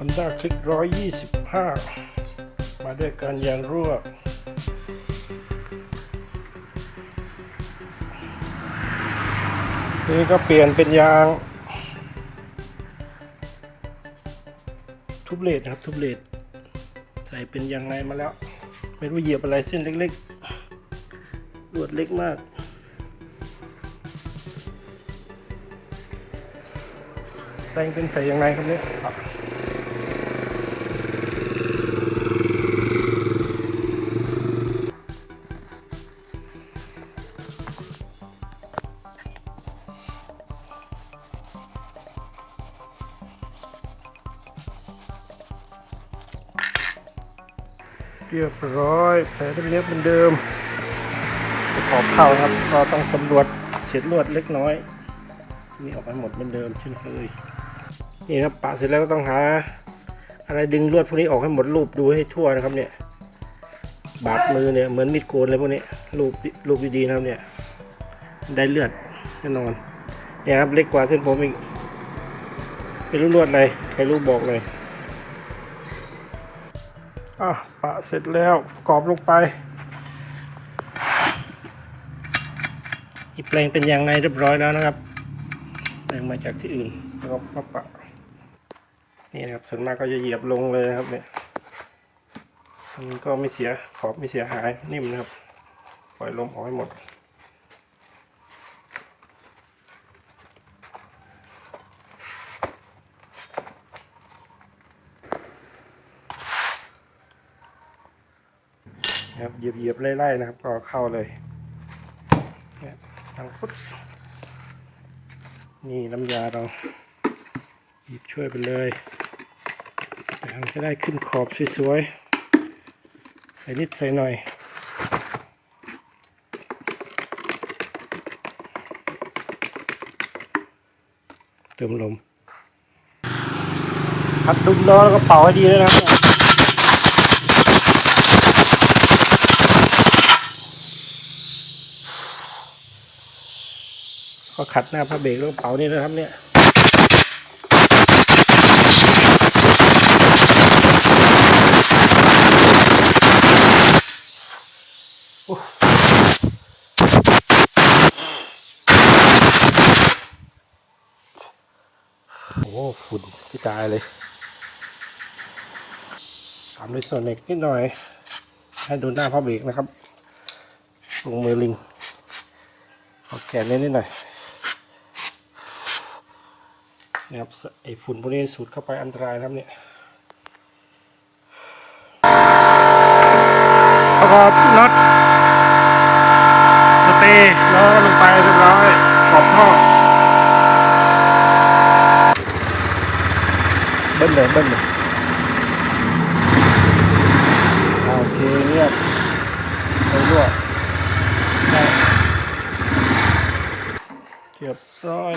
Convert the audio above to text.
Honda Click 125 มาด้วยการยางรั่วนี่ก็เปลี่ยนเป็นยาง ทุบเลดนะครับทุบเลดใส่เป็นยางในมาแล้ว ไม่รู้เหยียบอะไรเส้นเล็กๆลวดเล็กมากแปลงเป็นใส่ยังไงครับเนี่ย เรียบร้อยแผลเป็นเรียบเหมือนเดิมขอบเข้าครับ ก็ต้องสำรวจเศษลวดเล็กน้อยนี่ออกมาหมดเหมือนเดิมเช่นเคยนี่ครับปะเสร็จแล้วก็ต้องหา อะไรดึงลวดพวกนี้ออกให้หมดรูปดูให้ทั่วนะครับเนี่ยบาดมือเนี่ยเหมือนมีดโกนเลยพวกนี้รูปรูปดีๆนะครับเนี่ยได้เลือดแน่นอนเนี่ยครับเล็กกว่าเส้นผมอีกไม่รู้ลวดอะไรใครรู้บอกเลย อะปะเสร็จแล้วกรอบลงไปอีแปลงเป็นยางในเรียบร้อยแล้วนะครับแปลงมาจากที่อื่นแล้วก็มาปะนี่นะครับส่วนมากก็จะเหยียบลงเลยนะครับเนี่ยมันก็ไม่เสียขอบไม่เสียหายนิ่มนะครับ ปล่อยลมออกให้หมด นะครับเหยียบเหยียบไล่ๆนะครับ ก็เข้าเลยเนี่ยทางพุทธนี่น้ำยาเราหยิบช่วยไปเลยมันจะได้ขึ้นขอบสวยๆ ใส่นิดใส่หน่อย เติมลมขัดดุมล้อแล้วก็เป่าให้ดีเลยนะครับ ก็ขัดหน้าพระเบรกแล้วก็เป่านี่นะครับ เนี่ยโอ้โหฝุ่นกระจายเลยตามด้วยส่วนเล็กนิดหน่อย ให้ดูหน้าพระเบรกนะครับลงมือลิงเอาแกนเล่นนิดหน่อย นะครับไอฝุ่นพวกนี้สูดเข้าไปอันตรายนะครับเนี่ยประกอบน็อสเตย์ล้อลงไปเรียบร้อยขอบท่อเบิ้ลเลยเบิ้ลเลโอเคเรียบไปด้วยเรียบร้อย